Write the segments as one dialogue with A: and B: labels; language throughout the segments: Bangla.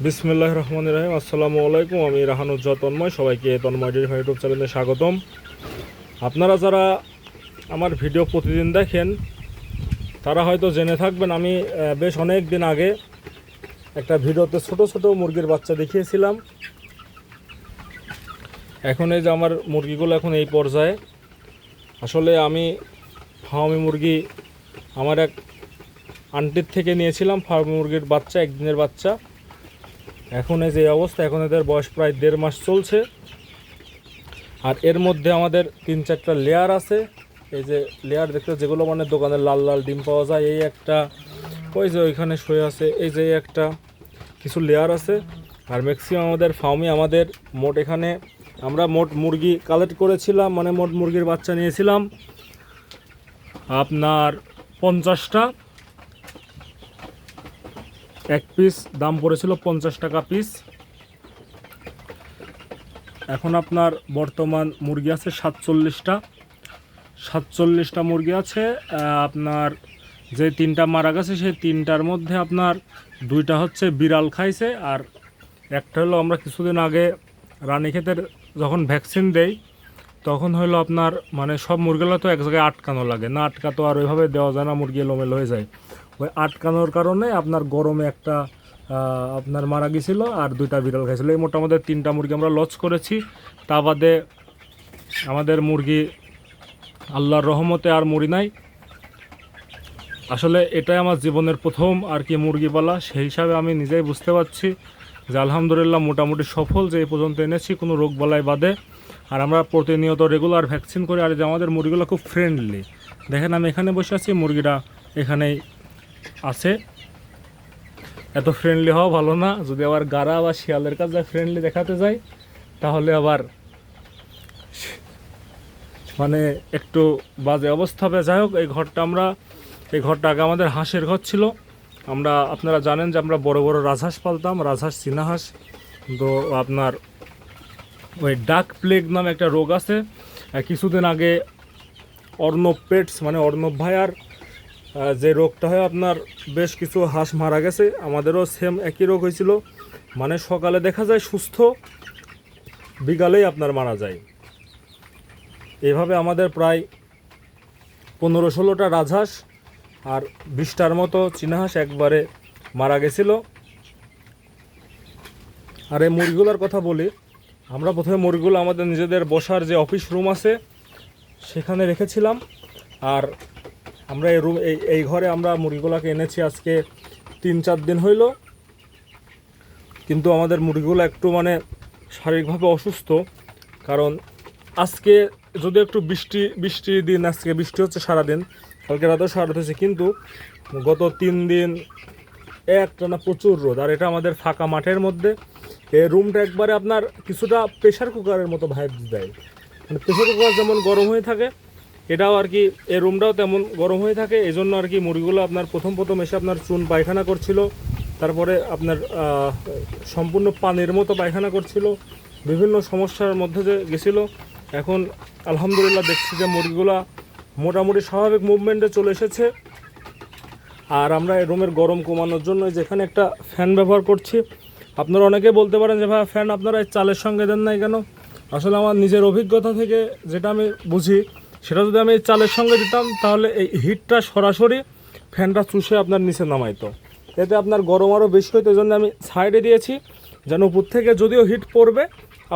A: বিসমিল্লাহ রহমান রাহিম। আসসালামু আলাইকুম, আমি রাহানুজ্জা তন্ময়, সবাইকে তন্ময় ডেরি ইউটিউব চ্যানেলে স্বাগতম। আপনারা যারা আমার ভিডিও প্রতিদিন দেখেন, তারা হয়তো জেনে থাকবেন, আমি বেশ অনেক দিন আগে একটা ভিডিওতে ছোট ছোট মুরগির বাচ্চা দেখিয়েছিলাম। এখন এই যে আমার মুরগিগুলো এখন এই পর্যায়ে। আসলে আমি ফার্মি মুরগি আমার এক আন্টির থেকে নিয়েছিলাম ফার্মি মুরগির বাচ্চা, একদিনের বাচ্চা। এখন এই যে অবস্থা, এখন এদের বয়স প্রায় দেড় মাস চলছে। আর এর মধ্যে আমাদের তিন চারটা লেয়ার আছে। এই যে লেয়ার দেখতে যেগুলো মানে দোকানে লাল লাল ডিম পাওয়া যায়। এই একটা, ওই যে ওইখানে শুয়ে আছে, এই যে একটা কিছু লেয়ার আছে। আর ম্যাক্সিমাম আমাদের ফার্মে আমাদের মোট এখানে, আমরা মোট মুরগি কালেক্ট করেছিলাম মানে মোট মুরগির বাচ্চা নিয়েছিলাম। আপনার পঞ্চাশটা। এক পিস দাম পড়েছিল পঞ্চাশ টাকা পিস এখন আপনার বর্তমান মুরগি আছে সাতচল্লিশটা। সাতচল্লিশটা মুরগি আছে আপনার যে তিনটা মারা গেছে, সেই তিনটার মধ্যে আপনার দুইটা হচ্ছে বিড়াল খাইছে, আর একটা হলো আমরা কিছুদিন আগে রানীক্ষেতের যখন ভ্যাকসিন দেই, তখন হলো আপনার মানে সব মুরগিগুলো তো এক জায়গায় আটকানো লাগে। না আটকাতো আর ওইভাবে দেওয়া যায় না, মুরগি এলোমেলো হয়ে যায়। ওই আটকানোর কারণে আপনার গরমে একটা আপনার মারা গেছিল আর দুইটা বিড়াল খাইছিল। এই মোটামুটি তিনটা মুরগি আমরা লঞ্চ করেছি। তা বাদে আমাদের মুরগি আল্লাহর রহমতে আর মরি নাই। আসলে এটাই আমার জীবনের প্রথম আর কি মুরগি পালা সেই হিসাবে আমি নিজেই বুঝতে পারছি যে আলহামদুলিল্লাহ মোটামুটি সফল যে এই পর্যন্ত এনেছি, কোনো রোগ বালাই বাদে। আর আমরা প্রতিনিয়ত রেগুলার ভ্যাকসিন করি। আর যে আমাদের মুরগিগুলো খুব ফ্রেন্ডলি দেখেন আমি এখানে বসে আছি, মুরগিটা এখানেই আছে। এত ফ্রেন্ডলি হওয়া ভালো না। যদি আবার গাড়া বা শিয়ালের কাছে ফ্রেন্ডলি দেখাতে যাই তাহলে আবার মানে একটু বাজে অবস্থা হবে। যাই হোক এই ঘরটা আমরা এই ঘরটা আগে আমাদের হাঁসের ঘর ছিল। আমরা আপনারা জানেন যে আমরা বড় বড় রাজহাঁস পালতাম রাজহাঁস চীনা হাঁস তো আপনার ওই ডাক প্লেগ নামে একটা রোগ আছে। কিছুদিন আগে অর্ণব পেটস মানে অর্ণব ভাইয়ার আহ, যে রোগটা হয় আপনার বেশ কিছু হাঁস মারা গেছে, আমাদেরও সেম একই রোগ হয়েছিল। মানে সকালে দেখা যায় সুস্থ, বিকালেই আপনার মারা যায়। এভাবে আমাদের প্রায় পনেরো ষোলোটা রাজহাঁস আর বিশটার মতো চীনা হাঁস একবারে মারা গেছিল। আর এই মুরগিগুলোর কথা বলি, আমরা প্রথমে মুরগিগুলো আমাদের নিজেদের বসার যে অফিস রুম আছে, সেখানে রেখেছিলাম। আর আমরা এই রুম এই এই ঘরে আমরা মুরগিগুলোকে এনেছি আজকে তিন চার দিন হইল। কিন্তু আমাদের মুরগিগুলো একটু মানে শারীরিকভাবে অসুস্থ, কারণ আজকে যদি একটু বৃষ্টি বৃষ্টির দিন, আজকে বৃষ্টি হচ্ছে সারাদিন, কালকে রাতেও সারা হয়েছে, কিন্তু গত তিন দিন একটানা প্রচুর রোদ, আর এটা আমাদের ফাঁকা মাঠের মধ্যে। এই রুমটা একবারে আপনার কিছুটা প্রেশার কুকারের মতো ভাইব দেয়। মানে প্রেশার কুকার যেমন গরম হয়ে থাকে এটাও আর কি, এই রুমটাও তেমন গরম হয়ে থাকে এই জন্য আর কি মুরগিগুলো আপনার প্রথম প্রথম এসে আপনার চুন পায়খানা করছিল, তারপরে আপনার সম্পূর্ণ পানির মতো পায়খানা করছিল, বিভিন্ন সমস্যার মধ্যে যে গেছিল। এখন আলহামদুলিল্লাহ দেখছি যে মুরগিগুলো মোটামুটি স্বাভাবিক মুভমেন্টে চলে এসেছে। আর আমরা এই রুমের গরম কমানোর জন্য যেখানে একটা ফ্যান ব্যবহার করছি। আপনারা অনেকে বলতে পারেন যে, ভাই ফ্যান আপনারা চালের সঙ্গে দেন নাই কেন? আসলে আমার নিজের অভিজ্ঞতা থেকে যেটা আমি বুঝি সেটা যদি আমি চালের সঙ্গে দিতাম, তাহলে এই হিটটা সরাসরি ফ্যানটা চুষে আপনার নিচে নামাইতো। এতে আপনার গরম আরও বেশি হইতো জন্য আমি সাইডে দিয়েছি, যেন উপর থেকে যদিও হিট পড়বে,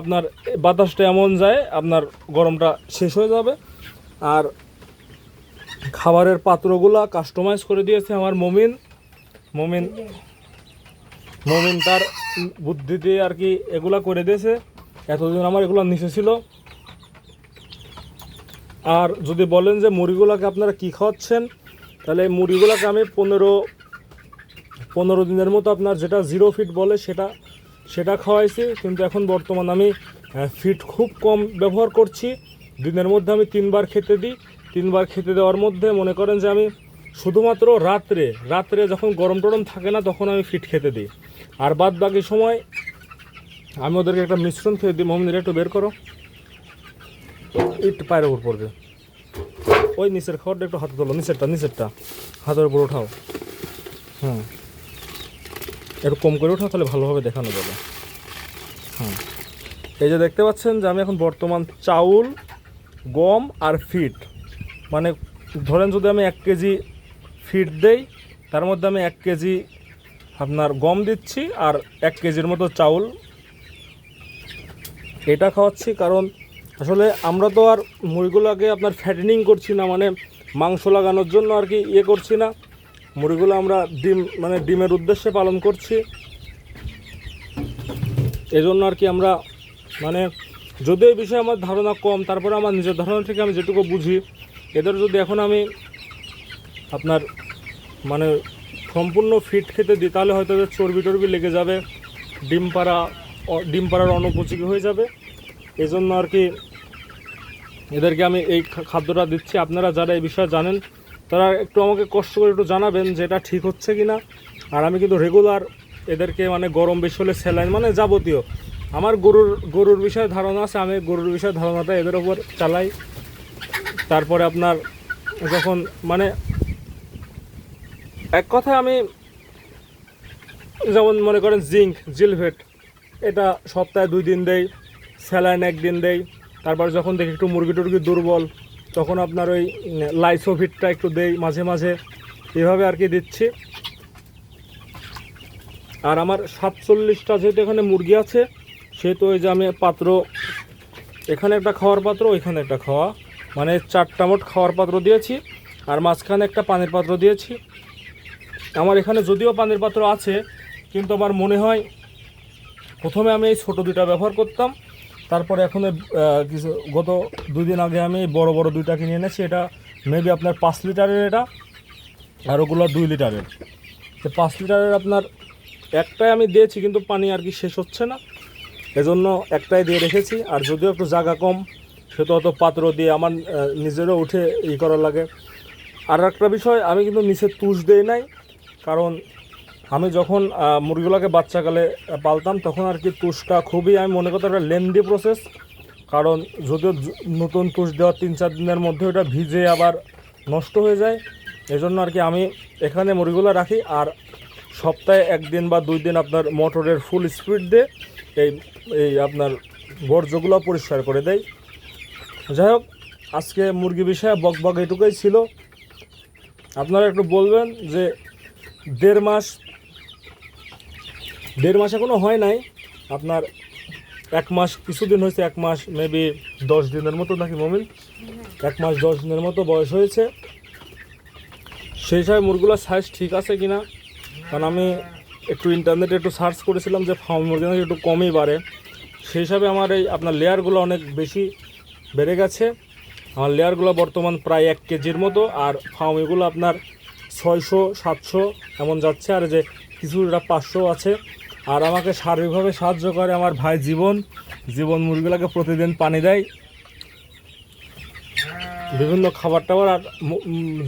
A: আপনার বাতাসটা এমন যায়, আপনার গরমটা শেষ হয়ে যাবে। আর খাবারের পাত্রগুলা কাস্টমাইজ করে দিয়েছে আমার মমিন। মমিন মমিন তার বুদ্ধি দিয়ে আর কি এগুলা করে দিয়েছে। এতদিন আমার এগুলো নিচে ছিল। আর যদি বলেন যে মুড়িগুলাকে আপনারা কি খাওয়াচ্ছেন, তাহলে মুড়িগুলাকে আমি পনেরো পনেরো দিনের মতো আপনার যেটা জিরো ফিট বলে সেটা সেটা খাওয়াইছি। কিন্তু এখন বর্তমান আমি ফিট খুব কম ব্যবহার করছি। দিনের মধ্যে আমি তিনবার খেতে দিই। তিনবার খেতে দেওয়ার মধ্যে মনে করেন যে আমি শুধুমাত্র রাত্রে রাত্রে যখন গরম টরম থাকে না, তখন আমি ফিট খেতে দিই। আর বাদ বাকি সময় আমি ওদেরকে একটা মিশ্রণ খেয়ে দিই। মমিনের একটু বের করো। একটু পায়ের উপর পড়বে। ওই নিচের খাবারটা একটু হাতে তোলো, নিচেরটা নিচেরটা। হাতের উপর ওঠাও। হুম। একটু কম করে ওঠা তাহলে ভালোভাবে দেখানো যাবে। হ্যাঁ এই যে দেখতে পাচ্ছেন যে আমি এখন বর্তমান চাউল, গম আর ফিট মানে ধরেন যদি আমি এক কেজি ফিট দেই, তার মধ্যে আমি এক কেজি আপনার গম দিচ্ছি আর এক কেজির মতো চাউল। এটা খাওয়াচ্ছি কারণ আসলে আমরা তো আর মুরগিগুলোকে আপনার ফ্যাটেনিং করছি না মানে মাংস লাগানোর জন্য আর কি ইয়ে করছি না। মুরগিগুলো আমরা ডিম মানে ডিমের উদ্দেশ্যে পালন করছি। এজন্য আর কি আমরা মানে যদিও এই বিষয়ে আমার ধারণা কম, তারপরে আমার নিজের ধারণা থেকে আমি যেটুকু বুঝি, এদের যদি এখন আমি আপনার মানে সম্পূর্ণ ফিট খেতে দিই, তাহলে হয়তো চর্বি টর্বি লেগে যাবে, ডিম পাড়া, ডিম পাড়ার অনুপযোগী হয়ে যাবে। এই জন্য আর কি এদেরকে আমি এই খাদ্যটা দিচ্ছি। আপনারা যারা এই বিষয়ে জানেন, তারা একটু আমাকে কষ্ট করে একটু জানাবেন যে এটা ঠিক হচ্ছে কি না আর আমি কিন্তু রেগুলার এদেরকে মানে গরম বেশি হলে স্যালাইন মানে যাবতীয়। আমার গরুর গরুর বিষয়ে ধারণা আছে, আমি গরুর বিষয়ে ধারণাটা এদের ওপর চালাই। তারপরে আপনার যখন মানে এক কথায় আমি যেমন মনে করেন জিঙ্ক জিলভেট এটা সপ্তাহে দুই দিন দেই। স্যালাইন একদিন দেই, তারপর যখন দেখি একটু মুরগি টুরগি দুর্বল, তখন আপনার ওই লাইসোভিটটা একটু দেই মাঝে মাঝে। এভাবে আর কি দিচ্ছি। আর আমার সাতচল্লিশটা যেহেতু এখানে মুরগি আছে, সেহেতু ওই যে আমি পাত্র, এখানে একটা খাওয়ার পাত্র, ওইখানে একটা খাওয়া। মানে চারটা মোট খাওয়ার পাত্র দিয়েছি, আর মাঝখানে একটা পানির পাত্র দিয়েছি। আমার এখানে যদিও পানির পাত্র আছে, কিন্তু আমার মনে হয় প্রথমে আমি এই ছোটো দুইটা ব্যবহার করতাম। তারপরে এখন কিছু গত দুই দিন আগে আমি বড় বড় দুইটা কিনে এনেছি। এটা মেবি আপনার পাঁচ লিটারের এটা, আর ওগুলো দুই লিটারের। তো পাঁচ লিটারের আপনার একটাই আমি দিয়েছি, কিন্তু পানি আর কি শেষ হচ্ছে না। এজন্য একটাই দিয়ে রেখেছি। আর যদিও একটু জায়গা কম, সে তো অত পাত্র দিয়ে আমার নিজেরও উঠে ই করা লাগে। আর একটা বিষয়, আমি কিন্তু নিচে তুষ দেই নাই, কারণ আমি যখন মুরগিগুলোকে বাচ্চাকালে পালতাম, তখন আর কি তুষটা খুবই, আমি মনে করতাম একটা লেন্দি প্রসেস কারণ যদিও নতুন তুষ দেওয়ার তিন চার দিনের মধ্যে ওটা ভিজে আবার নষ্ট হয়ে যায়, এজন্য আর কি আমি এখানে মুরগিগুলো রাখি, আর সপ্তাহে একদিন বা দুই দিন আপনার মোটরের ফুল স্পিড দিয়ে এই এই আপনার বর্জ্যগুলো পরিষ্কার করে দেয় যাই হোক, আজকে মুরগি বিষয়ে বক বক এটুকুই ছিল। আপনারা একটু বলবেন যে দেড় মাস দেড় মাস এখনও হয় নাই। আপনার এক মাস, কিছুদিন হয়েছে এক মাস মেবি দশ দিনের মতো নাকি মমিন? এক মাস, দশ দিনের মতো বয়স হয়েছে। সেই হিসাবে মুরগুলোর সাইজ ঠিক আছে কিনা? কারণ আমি একটু ইন্টারনেটে একটু সার্চ করেছিলাম যে ফার্ম মুরগি নাকি একটু কমই বাড়ে। সেই হিসাবে আমার এই আপনার লেয়ারগুলো অনেক বেশি বেড়ে গেছে। আমার লেয়ারগুলো বর্তমান প্রায় এক কেজির মতো, আর ফার্মিগুলো আপনার ছয়শো, সাতশো এমন যাচ্ছে। আর যে কিছুটা পাঁচশো আছে। আর আমাকে সার্বিকভাবে সাহায্য করে আমার ভাই জীবন। জীবন মুরগিগুলোকে প্রতিদিন পানি দেয়। বিভিন্ন খাবার টাবার আর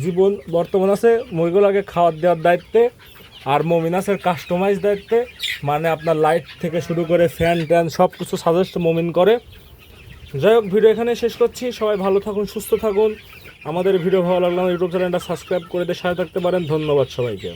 A: জীবন বর্তমান আছে, মুরগিগুলোকে খাবার দেওয়ার দায়িত্বে আর মমিনাসের কাস্টমাইজ দায়িত্বে। মানে আপনার লাইট থেকে শুরু করে ফ্যান ট্যান সব কিছু সাজেস্ট মমিন করে। যাই হোক ভিডিও এখানে শেষ করছি। সবাই ভালো থাকুন, সুস্থ থাকুন। আমাদের ভিডিও ভালো লাগলে আমার ইউটিউব চ্যানেলটা সাবস্ক্রাইব করে দিয়ে সাথে থাকতে পারেন। ধন্যবাদ সবাইকে।